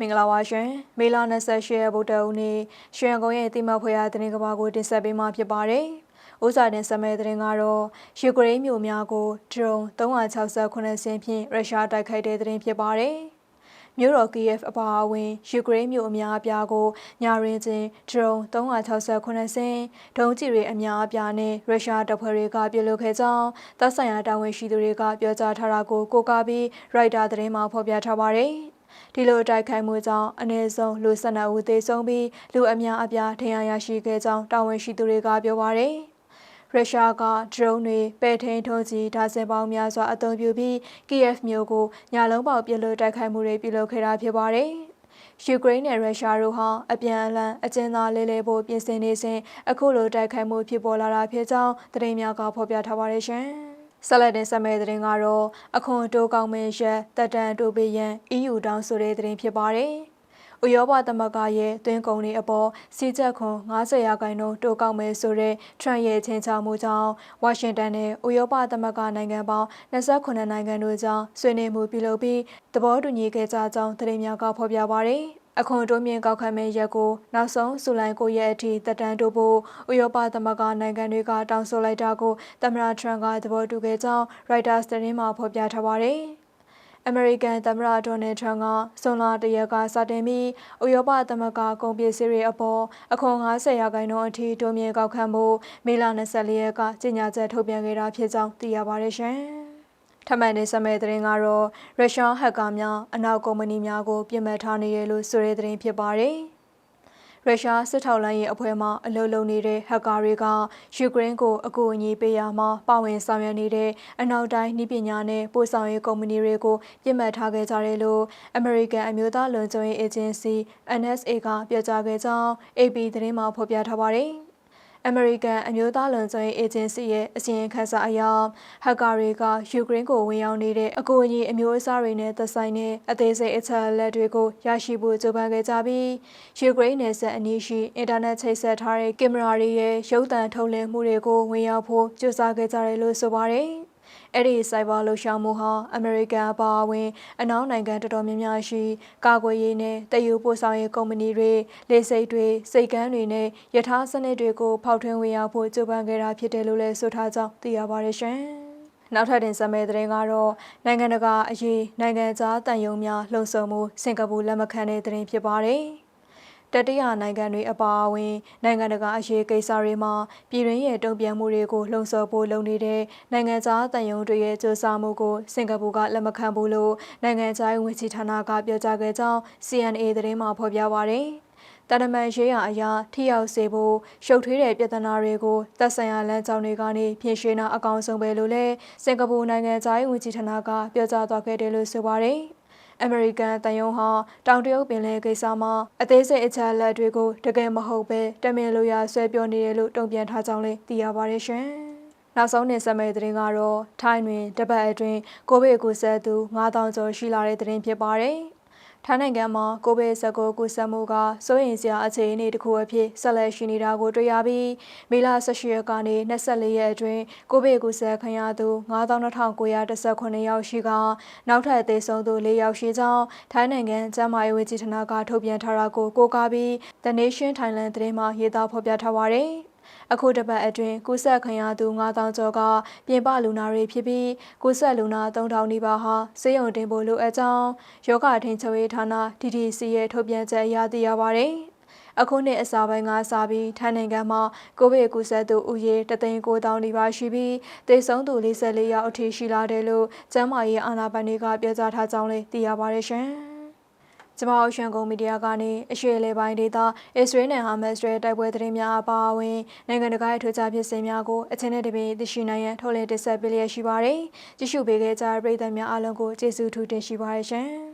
မင်္ဂလာပါရှင်မေလ28ရက်ဗုဒ္ဓဦးနေ့ရွှေရန်ကုန်ရဲ့တိမဖွေရသတင်းကဘာကိုတင်ဆက်ပေးမှာဖြစ်ပါတယ်။ဥစားတင်ဆက်မဲ့သတင်းကတော့ယူကရိန်းမြို့များကိုဒရုန်း368ဆင်းဖြင့်ရုရှားတိုက်ခိုက်တဲ့သတင်းဖြစ်ပါတယ်။မြို့တော်ကီယက်အပါအဝင်ယူကရိန်းမြို့အများအပြားကိုညရင်ချင်းဒရုန်း368ဆင်းဒုံးကျည်တွေအများအပြားနဲ့ရုရှားတပ်ဖွဲ့တွေကပြုလုပ်ခဲ့ကြောင်းသက်ဆိုင်ရာတာဝန်ရှိသူတွေကပြောကြားထားတာကိုကိုးကားပြီးရိုက်တာသတင်းမှာဖော်ပြထားပါတယ်။ ဒီလိုတိုက်ခိုက်မှုကြောင့်အနည်းဆုံးလူ12ဦးသေဆုံးပြီးလူအများအပြားဒဏ်ရာရရှိခဲ့ကြောင်းတာဝန်ရှိသူတွေကပြောပါရယ်ရုရှားကဒရုန်းတွေပဲ့ထိန်ထုံးကြီးဒါဇင်ပေါင်းများစွာအသုံးပြုပြီး KF မြို့ကိုညလုံးပေါက်ပြစ်လို့တိုက်ခိုက်မှုတွေပြုလုပ်ခဲ့တာဖြစ်ပါတယ်။ယူကရိန်းနဲ့ရုရှားတို့ဟာအပြန်အလှန်အကျဉ်းသားလေးလေးဖို့ပြင်ဆင်နေစဉ်အခုလိုတိုက်ခိုက်မှုဖြစ်ပေါ်လာတာဖြစ်ကြောင်းသတင်းများကဖော်ပြထားပါတယ်ရှင်။ ဆက်လက်တင်ဆက်မဲ့သတင်းကတော့အခွန်တိုးကောင်းမင်းရက်တက်တန်တိုးပေးရန် EU တောင်းဆိုတဲ့သတင်းဖြစ်ပါတယ်။ဥရောပသမဂ္ဂရဲ့တွင်းကုန်တွေအပေါ်စီချက်ခွန်90ရာခိုင်နှုန်းတိုးကောက်မယ်ဆိုတဲ့ Trump ရဲ့ချင်းချမှုကြောင့်ဝါရှင်တန်နဲ့ဥရောပသမဂ္ဂနိုင်ငံပေါင်း28နိုင်ငံတို့ကြားဆွေးနွေးမှုပြုလုပ်ပြီးသဘောတူညီခဲ့ကြကြောင်းသတင်းများကဖော်ပြပါရယ်။ အခွန်တိုးမြင့်ကောက်ခံမဲ့ရက်ကိုနောက်ဆုံးဇူလိုင်9ရက်အထိတက်တန်းတိုးဖို့ဥရောပသမဂ္ဂနိုင်ငံတွေကတောင်းဆိုလိုက်တာကိုသမ္မတထရန့်ကသဘောတူခဲ့ကြောင်း Reuters သတင်းမှာဖော်ပြထားပါတယ်။အမေရိကန်သမ္မတဒေါ်နယ်ထရန့်ကဇွန်လတရက်ကစတင်ပြီးဥရောပသမဂ္ဂကုန်ပစ္စည်းတွေအပေါ်အခွန်90ရာခိုင်နှုန်းအထိတိုးမြင့်ကောက်ခံဖို့မေလ24ရက်ကကြေညာချက်ထုတ်ပြန်ခဲ့တာဖြစ်ကြောင်းသိရပါတယ်ရှင်။ ထပ်မံနေဆက်မဲ့သတင်းကတော့ရုရှားဟက်ကာများအနောက်ကုမ္ပဏီများကိုပြစ်မှတ်ထားနေရလို့ဆိုတဲ့သတင်းဖြစ်ပါတယ်။ရုရှားစစ်ထောက်လိုင်းရဲ့အဖွဲ့မှအလုပ်လုပ်နေတဲ့ဟက်ကာတွေကယူကရိန်းကိုအကူအညီပေးရမှာပါဝင်ဆောင်ရွက်နေတဲ့အနောက်တိုင်းနှီးပညာနဲ့ပို့ဆောင်ရေးကုမ္ပဏီတွေကိုပြစ်မှတ်ထားခဲ့ကြတယ်လို့ American အမျိုးသားလုံခြုံရေး Agency NSA ကပြောကြားခဲ့ကြောင်း AP သတင်းမှာဖော်ပြထားပါတယ်။ အမေရိကန်အမျိုးသားလုံခြုံရေးအေဂျင်စီရဲ့အစီရင်ခံစာအရဟက်ကာတွေကယူကရိန်းကိုဝင်ရောက်နေတဲ့အကူအညီအမျိုးအစားတွေနဲ့သက်ဆိုင်တဲ့အသေးစိတ်အချက်အလက်တွေကိုရရှိဖို့ကြိုးပမ်းခဲ့ကြပြီးယူကရိန်းနယ်စပ်အနီးရှိအင်တာနက်ချိတ်ဆက်ထားတဲ့ကင်မရာတွေရဲ့ရုပ်သံထုတ်လွှင့်မှုတွေကိုဝင်ရောက်ဖို့ကြိုးစားခဲ့ကြတယ်လို့ဆိုပါတယ်။ အဲ့ဒီစိုက်ဘာလှုပ်ရှားမှုဟာအမေရိကန်အပါအဝင်အနောက်နိုင်ငံတော်တော်များများရှိကာကွယ်ရေးနဲ့တည်ယူပို့ဆောင်ရေးကုမ္ပဏီတွေလေဆိပ်တွေစိတ်ကမ်းတွေနဲ့ယထာစနစ်တွေကိုဖောက်ထွင်းဝင်ရောက်ဖို့ကြိုးပမ်းခဲ့တာဖြစ်တယ်လို့လည်းဆိုထားကြောင်းသိရပါတယ်ရှင်။နောက်ထပ်တင်ဆက်မယ့်သတင်းကတော့နိုင်ငံတကာအရေးနိုင်ငံခြားတန်ယုံများလှုံ့ဆော်မှုစင်ကာပူလက်မခံတဲ့သတင်းဖြစ်ပါတယ်။ တတိယနိုင်ငံတွေအပါအဝင်နိုင်ငံတကာအရေးကိစ္စတွေမှာပြည်တွင်းရဲ့တုံ့ပြန်မှုတွေကိုလှုံ့ဆော်ဖို့လုပ်နေတဲ့နိုင်ငံသားတန်ယုံတွေရဲ့ကြိုးစားမှုကိုစင်ကာပူကလက်မခံဘူးလို့နိုင်ငံခြားရေးဝန်ကြီးဌာနကပြောကြားခဲ့ကြောင်း CNA သတင်းမှာဖော်ပြပါရယ်တရမန်ရေးရာအရာထိရောက်စေဖို့ရှုပ်ထွေးတဲ့ပြဿနာတွေကိုသက်ဆိုင်ရာလမ်းကြောင်းတွေကနေဖြေရှင်းတာအကောင်းဆုံးပဲလို့လည်းစင်ကာပူနိုင်ငံသားရေးဝန်ကြီးဌာနကပြောကြားသွားခဲ့တယ်လို့ဆိုပါတယ်။ အမေရိကန်တန်ယုံဟာတောင်တရုတ်ပင်လယ်ကိစ္စမှာအသေးစိတ်အချက်အလက်တွေကိုတကယ်မဟုတ်ပဲတမင်လိုရာဆွဲပြောနေတယ်လို့တုံ့ပြန်ထားကြောင်းလည်းသိရပါတယ်ရှင်။နောက်ဆုံးတင်ဆက်မယ့်သတင်းကတော့ထိုင်းတွင်တပတ်အတွင်းကိုဗစ်ကူးစက်သူ9000ကျော်ရှိလာတဲ့သတင်းဖြစ်ပါတယ်။ ထိုင်းနိုင်ငံမှာကိုဗစ် 19 ကူးစက်မှုကစိုးရိမ်စရာအခြေအနေတစ်ခုအဖြစ်ဆက်လက်ရှိနေတာကိုတွေ့ရပြီးမေလ18ရက်ကနေ24ရက်အတွင်းကိုဗစ်ကူးစက်ခံရသူ92,919ယောက်ရှိကနောက်ထပ်သေဆုံးသူ4ယောက်ရှိကြောင်းထိုင်းနိုင်ငံကျန်းမာရေးဝန်ကြီးဌာနကထုတ်ပြန်ထားတာကိုကိုးကားပြီး The Nation Thailand သတင်းမှာရေးသားဖော်ပြထားပါတယ်။ အခုတစ်ပတ်အတွင်းကူးစက်ခံရသူ9000ကျော်ကပြင်ပလူနာတွေဖြစ်ပြီးကူးစက်လူနာ3000နီးပါးဟာဆေးရုံတင်ဖို့လိုအပ်ကြောင်းယောဂထိန်ချုပ်ရေးဌာန DDC ရဲ့ထုတ်ပြန်ချက်အရသိရပါဗျ။အခုနှစ်အစပိုင်းကစပြီးထိုင်းနိုင်ငံမှာကိုဗစ်ကူးစက်သူဦးရေတသိန်း9000နီးပါးရှိပြီးသေဆုံးသူ44ယောက်အထိရှိလာတယ်လို့ကျန်းမာရေးအာဏာပိုင်တွေကပြောကြားထားကြောင်းလည်းသိရပါတယ်ရှင်။ ကျမအောင်ရှန်ကုန်မီဒီယာကနေအရှေ့အလယ်ပိုင်းဒေသအစ္စရေးနဲ့ဟာမတ်စ်ရဲ့တိုက်ပွဲသတင်းများအပါအဝင်နိုင်ငံတကာရဲ့ထွေချဖြစ်စဉ်များကိုအချင်းနဲ့တပင်သိရှိနိုင်ရန်ထုတ်လည်တင်ဆက်ပေးလျက်ရှိပါတယ်။ကြည့်ရှုပေးခဲ့ကြတဲ့ပရိသတ်များအားလုံးကိုကျေးဇူးထူးတင်ရှိပါတယ်ရှင်။